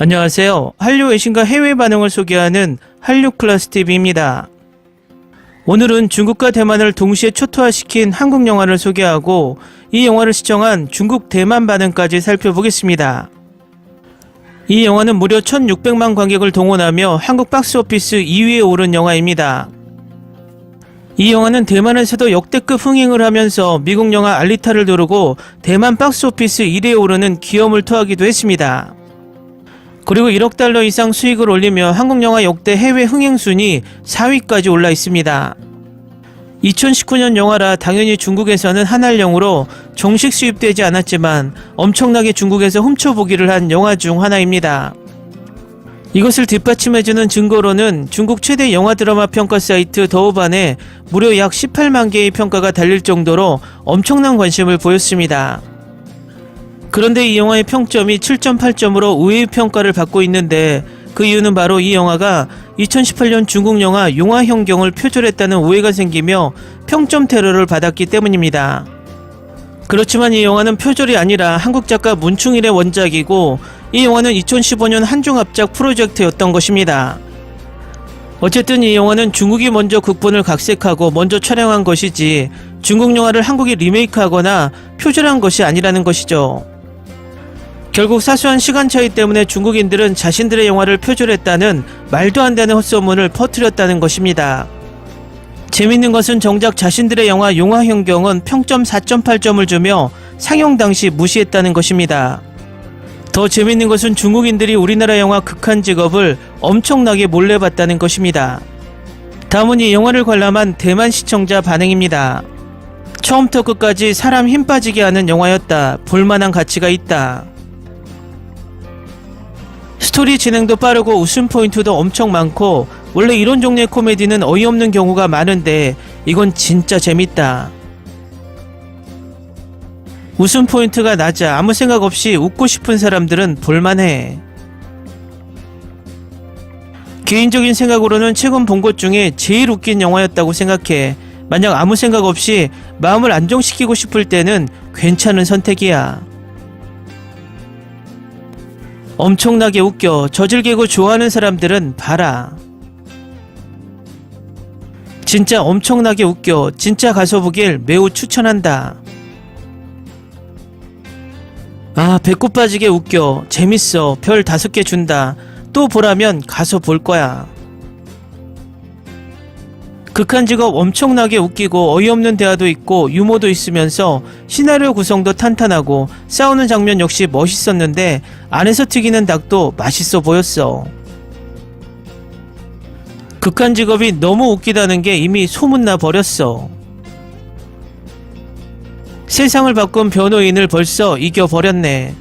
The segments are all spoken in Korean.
안녕하세요. 한류 외신과 해외 반응을 소개하는 한류 클래스 TV입니다. 오늘은 중국과 대만을 동시에 초토화시킨 한국 영화를 소개하고 이 영화를 시청한 중국 대만 반응까지 살펴보겠습니다. 이 영화는 무려 1600만 관객을 동원하며 한국 박스오피스 2위에 오른 영화입니다. 이 영화는 대만에서도 역대급 흥행을 하면서 미국 영화 알리타를 누르고 대만 박스오피스 1위에 오르는 기염을 토하기도 했습니다. 그리고 1억 달러 이상 수익을 올리며 한국 영화 역대 해외 흥행 순위 4위까지 올라 있습니다. 2019년 영화라 당연히 중국에서는 한알령으로 정식 수입되지 않았지만 엄청나게 중국에서 훔쳐보기를 한 영화 중 하나입니다. 이것을 뒷받침해주는 증거로는 중국 최대 영화 드라마 평가 사이트 더우반에 무려 약 18만 개의 평가가 달릴 정도로 엄청난 관심을 보였습니다. 그런데 이 영화의 평점이 7.8점으로 의외의 평가를 받고 있는데 그 이유는 바로 이 영화가 2018년 중국 영화 용화현경을 표절했다는 오해가 생기며 평점 테러를 받았기 때문입니다. 그렇지만 이 영화는 표절이 아니라 한국 작가 문충일의 원작이고 이 영화는 2015년 한중합작 프로젝트였던 것입니다. 어쨌든 이 영화는 중국이 먼저 극본을 각색하고 먼저 촬영한 것이지 중국 영화를 한국이 리메이크하거나 표절한 것이 아니라는 것이죠. 결국 사소한 시간 차이 때문에 중국인들은 자신들의 영화를 표절했다는 말도 안 되는 헛소문을 퍼뜨렸다는 것입니다. 재밌는 것은 정작 자신들의 영화 용화현경은 평점 4.8점을 주며 상영 당시 무시했다는 것입니다. 더 재밌는 것은 중국인들이 우리나라 영화 극한 직업을 엄청나게 몰래 봤다는 것입니다. 다음은 이 영화를 관람한 대만 시청자 반응입니다. 처음부터 끝까지 사람 힘 빠지게 하는 영화였다. 볼만한 가치가 있다. 스토리 진행도 빠르고 웃음 포인트도 엄청 많고 원래 이런 종류의 코미디는 어이없는 경우가 많은데 이건 진짜 재밌다. 웃음 포인트가 낮아 아무 생각 없이 웃고 싶은 사람들은 볼만해. 개인적인 생각으로는 최근 본 것 중에 제일 웃긴 영화였다고 생각해. 만약 아무 생각 없이 마음을 안정시키고 싶을 때는 괜찮은 선택이야. 엄청나게 웃겨. 저질 개고 좋아하는 사람들은 봐라. 진짜 엄청나게 웃겨. 진짜 가서 보길 매우 추천한다. 아, 배꼽 빠지게 웃겨. 재밌어. 별 다섯 개 준다. 또 보라면 가서 볼 거야. 극한 직업 엄청나게 웃기고 어이없는 대화도 있고 유머도 있으면서 시나리오 구성도 탄탄하고 싸우는 장면 역시 멋있었는데 안에서 튀기는 닭도 맛있어 보였어. 극한 직업이 너무 웃기다는 게 이미 소문나 버렸어. 세상을 바꾼 변호인을 벌써 이겨버렸네.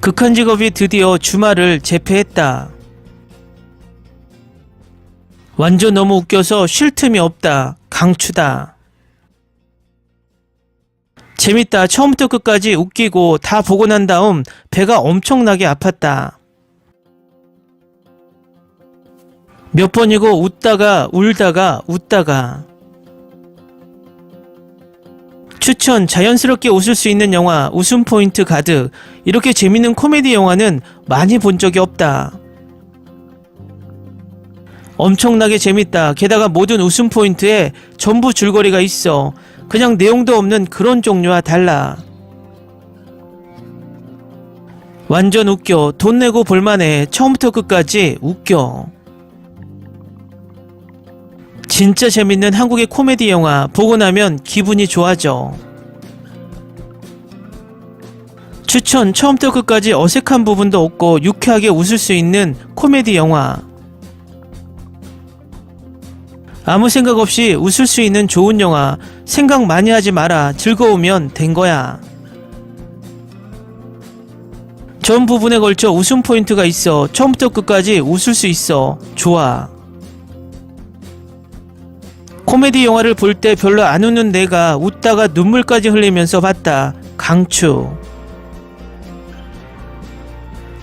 극한 직업이 드디어 주말을 재패했다. 완전 너무 웃겨서 쉴 틈이 없다. 강추다. 재밌다. 처음부터 끝까지 웃기고 다 보고 난 다음 배가 엄청나게 아팠다. 몇 번이고 웃다가 울다가 웃다가 추천 자연스럽게 웃을 수 있는 영화 웃음 포인트 가득 이렇게 재밌는 코미디 영화는 많이 본 적이 없다. 엄청나게 재밌다. 게다가 모든 웃음 포인트에 전부 줄거리가 있어. 그냥 내용도 없는 그런 종류와 달라. 완전 웃겨. 돈 내고 볼만해. 처음부터 끝까지 웃겨. 진짜 재밌는 한국의 코미디 영화 보고 나면 기분이 좋아져. 추천 처음부터 끝까지 어색한 부분도 없고 유쾌하게 웃을 수 있는 코미디 영화. 아무 생각 없이 웃을 수 있는 좋은 영화. 생각 많이 하지 마라. 즐거우면 된 거야. 전 부분에 걸쳐 웃음 포인트가 있어. 처음부터 끝까지 웃을 수 있어. 좋아. 코미디 영화를 볼 때 별로 안 웃는 내가 웃다가 눈물까지 흘리면서 봤다. 강추.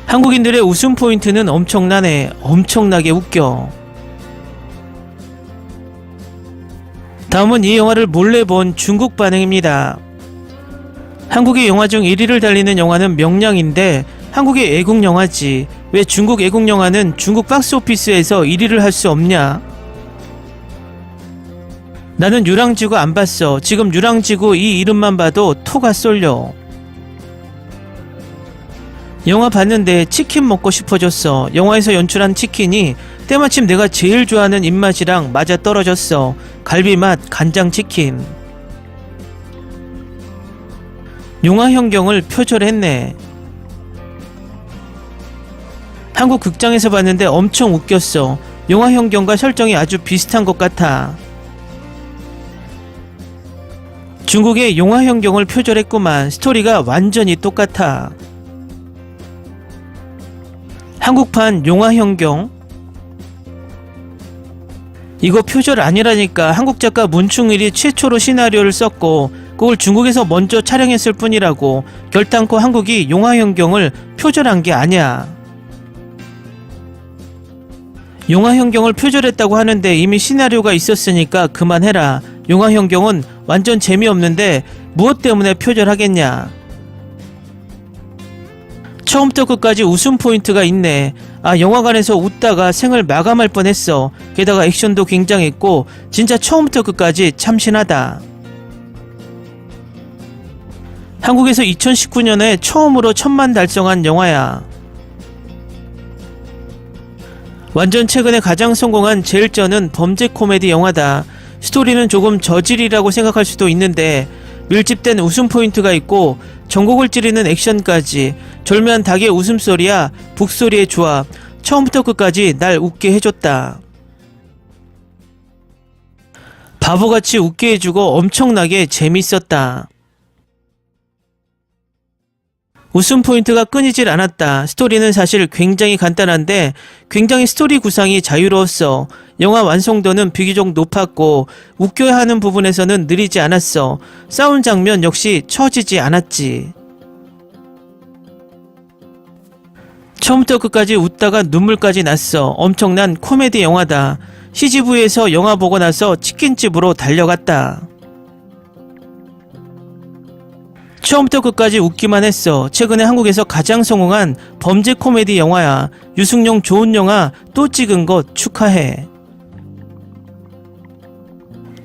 한국인들의 웃음 포인트는 엄청나네. 엄청나게 웃겨. 다음은 이 영화를 몰래 본 중국 반응입니다. 한국의 영화 중 1위를 달리는 영화는 명량인데 한국의 애국 영화지. 왜 중국 애국 영화는 중국 박스 오피스에서 1위를 할 수 없냐? 나는 유랑지구 안 봤어. 지금 유랑지구 이 이름만 봐도 토가 쏠려. 영화 봤는데 치킨 먹고 싶어졌어. 영화에서 연출한 치킨이 때마침 내가 제일 좋아하는 입맛이랑 맞아 떨어졌어. 갈비맛 간장 치킨. 용화 현경을 표절했네. 한국 극장에서 봤는데 엄청 웃겼어. 용화 현경과 설정이 아주 비슷한 것 같아. 중국의 용화 현경을 표절했구만. 스토리가 완전히 똑같아. 한국판 용화 현경 이거 표절 아니라니까 한국 작가 문충일이 최초로 시나리오를 썼고 그걸 중국에서 먼저 촬영했을 뿐이라고 결단코 한국이 용화 현경을 표절한 게 아니야. 용화 현경을 표절했다고 하는데 이미 시나리오가 있었으니까 그만해라. 용화 현경은 완전 재미없는데 무엇 때문에 표절하겠냐? 처음부터 끝까지 웃음 포인트가 있네. 아, 영화관에서 웃다가 생을 마감할 뻔했어. 게다가 액션도 굉장했고, 진짜 처음부터 끝까지 참신하다. 한국에서 2019년에 처음으로 천만 달성한 영화야. 완전 최근에 가장 성공한 제일전은 범죄 코미디 영화다. 스토리는 조금 저질이라고 생각할 수도 있는데, 밀집된 웃음 포인트가 있고 전곡을 찌르는 액션까지 절묘한 닭의 웃음소리야 북소리의 조합 처음부터 끝까지 날 웃게 해줬다. 바보같이 웃게 해주고 엄청나게 재밌었다. 웃음 포인트가 끊이질 않았다. 스토리는 사실 굉장히 간단한데 굉장히 스토리 구상이 자유로웠어. 영화 완성도는 비교적 높았고 웃겨야 하는 부분에서는 느리지 않았어. 싸운 장면 역시 처지지 않았지. 처음부터 끝까지 웃다가 눈물까지 났어. 엄청난 코미디 영화다. CGV에서 영화 보고 나서 치킨집으로 달려갔다. 처음부터 끝까지 웃기만 했어. 최근에 한국에서 가장 성공한 범죄 코미디 영화야. 유승용 좋은 영화 또 찍은 거 축하해.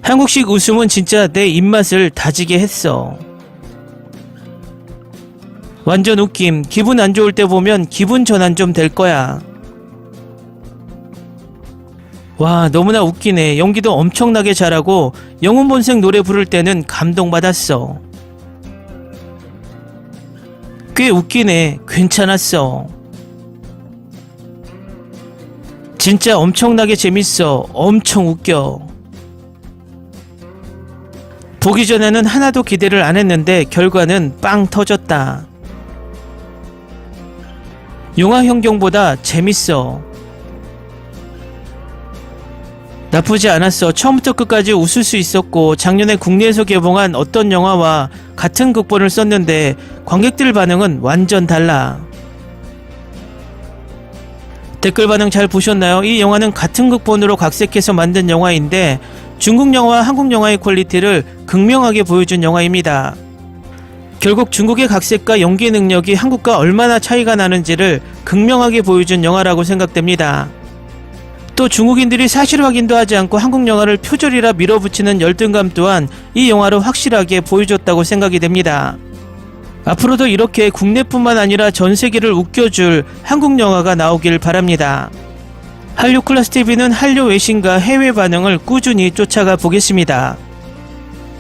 한국식 웃음은 진짜 내 입맛을 다지게 했어. 완전 웃김. 기분 안 좋을 때 보면 기분 전환 좀 될 거야. 와, 너무나 웃기네. 연기도 엄청나게 잘하고 영웅본색 노래 부를 때는 감동받았어. 꽤 웃기네. 괜찮았어. 진짜 엄청나게 재밌어. 엄청 웃겨. 보기 전에는 하나도 기대를 안 했는데 결과는 빵 터졌다. 용화 현경보다 재밌어. 나쁘지 않았어. 처음부터 끝까지 웃을 수 있었고 작년에 국내에서 개봉한 어떤 영화와 같은 극본을 썼는데 관객들 반응은 완전 달라. 댓글 반응 잘 보셨나요? 이 영화는 같은 극본으로 각색해서 만든 영화인데 중국 영화와 한국 영화의 퀄리티를 극명하게 보여준 영화입니다. 결국 중국의 각색과 연기 능력이 한국과 얼마나 차이가 나는지를 극명하게 보여준 영화라고 생각됩니다. 또 중국인들이 사실 확인도 하지 않고 한국 영화를 표절이라 밀어붙이는 열등감 또한 이 영화로 확실하게 보여줬다고 생각이 됩니다. 앞으로도 이렇게 국내뿐만 아니라 전 세계를 웃겨줄 한국 영화가 나오길 바랍니다. 한류 클래스 TV는 한류 외신과 해외 반응을 꾸준히 쫓아가 보겠습니다.